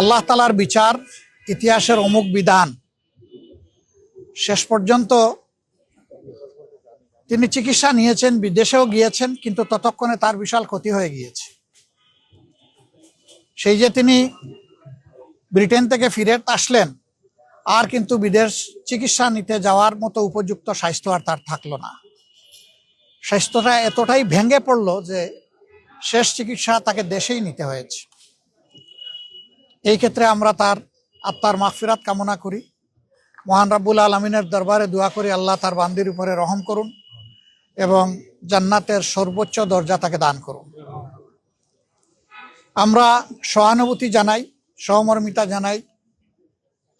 আল্লাহ তালার বিচার ইতিহাসের অমুক বিধান। শেষ পর্যন্ত তিনি চিকিৎসা নিয়েছেন, বিদেশেও গিয়েছেন, কিন্তু ততক্ষণে তার বিশাল ক্ষতি হয়ে গিয়েছে। সেই যে তিনি ব্রিটেন থেকে ফিরে আসলেন, আর কিন্তু বিদেশ চিকিৎসা নিতে যাওয়ার মতো উপযুক্ত স্বাস্থ্য আর তার থাকল না। স্বাস্থ্যটা এতটাই ভেঙে পড়ল যে শেষ চিকিৎসা তাকে দেশেই নিতে হয়েছে। এই ক্ষেত্রে আমরা তার আত্মার মাগফিরাত কামনা করি। মহান রাব্বুল আলমিনের দরবারে দোয়া করি, আল্লাহ তার বান্দির উপরে রহম করুন এবং জান্নাতের সর্বোচ্চ দরজা তাকে দান করুন। আমরা সহানুভূতি জানাই, সহমর্মিতা জানাই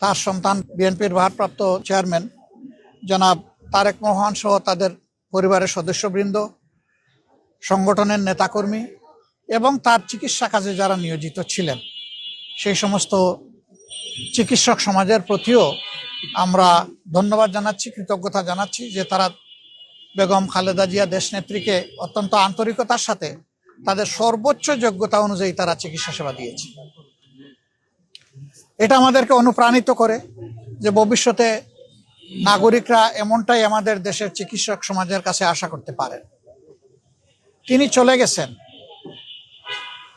তার সন্তান বিএনপির ভারপ্রাপ্ত চেয়ারম্যান জনাব তারেক মোহন সহ তাদের পরিবারের সদস্যবৃন্দ, সংগঠনের নেতাকর্মী এবং তার চিকিৎসা কাজে যারা নিয়োজিত ছিলেন। সেই সমস্ত চিকিৎসক সমাজের প্রতিও আমরা ধন্যবাদ জানাচ্ছি, কৃতজ্ঞতা জানাচ্ছি যে তারা বেগম খালেদা জিয়া দেশনেত্রীকে অত্যন্ত আন্তরিকতার সাথে তাদের সর্বোচ্চ যোগ্যতা অনুযায়ী তারা চিকিৎসা সেবা দিয়েছে। এটা আমাদেরকে অনুপ্রাণিত করে যে ভবিষ্যতে নাগরিকরা এমনটাই আমাদের দেশের চিকিৎসক সমাজের কাছে আশা করতে পারেন তিনি চলে গেছেন।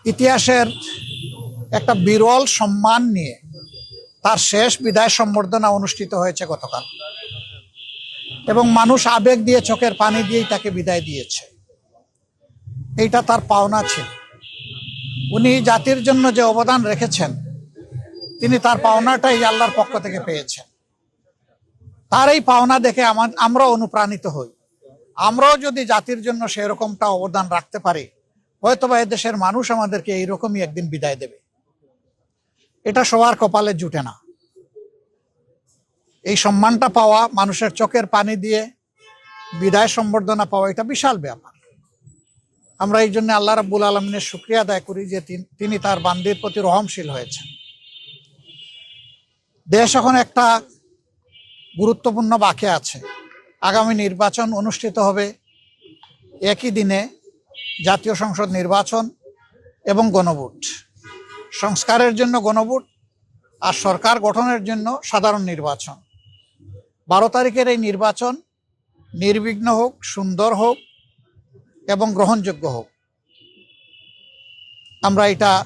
ইতিহাসের একটা বিরল সম্মান নিয়ে তার শেষ বিদায় সম্বর্ধনা অনুষ্ঠিত হয়েছে গতকাল। এবং মানুষ আবেগ দিয়ে চোখের পানি দিয়েই তাকে বিদায় দিয়েছে। এইটা তার পাওনা ছিল। উনি জাতির জন্য যে অবদান রেখেছেন, তিনি তার পাওনাটাই আল্লাহর পক্ষ থেকে পেয়েছেন। তার এই পাওনা দেখে আমার আমরাও অনুপ্রাণিত হই। আমরাও যদি জাতির জন্য সেরকমটা অবদান রাখতে পারি, হয়তোবা দেশের মানুষ আমাদেরকে এইরকমই একদিন বিদায় দেবে। এটা সবার কপালে জুটে না। এই সম্মানটা পাওয়া, মানুষের চোখের পানি দিয়ে বিদায় সম্বর্ধনা পাওয়া এটা বিশাল ব্যাপার। আমরা এই জন্য আল্লাহ রাব্বুল আলমিনের শুক্রিয়া আদায় করি যে তিনি তার বান্দির প্রতি রহমশীল হয়েছেন। দেশ এখন একটা গুরুত্বপূর্ণ বাকি আছে। আগামী নির্বাচন অনুষ্ঠিত হবে একই দিনে জাতীয় সংসদ নির্বাচন এবং গণভোট। সংস্কারের জন্য গণভোট আর সরকার গঠনের জন্য সাধারণ নির্বাচন। বারো তারিখের এই নির্বাচন নির্বিঘ্ন হোক, সুন্দর হোক এবং গ্রহণযোগ্য হোক। আমরা এটা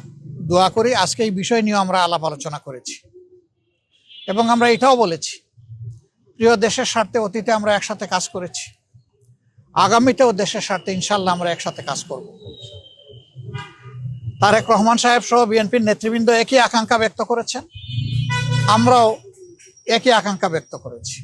দোয়া করি, আজকে এই বিষয় নিয়ে আমরা আলাপ আলোচনা করেছি। এবং আমরা এটাও বলেছি, প্রিয় দেশের স্বার্থে অতীতে আমরা একসাথে কাজ করেছি। আগামীতেও দেশের স্বার্থে ইনশাল্লাহ আমরা একসাথে কাজ করব। তারেক রহমান সাহেব সহ বিএনপির নেতৃবৃন্দ একই আকাঙ্ক্ষা ব্যক্ত করেছেন। আমরাও একই আকাঙ্ক্ষা ব্যক্ত করেছি।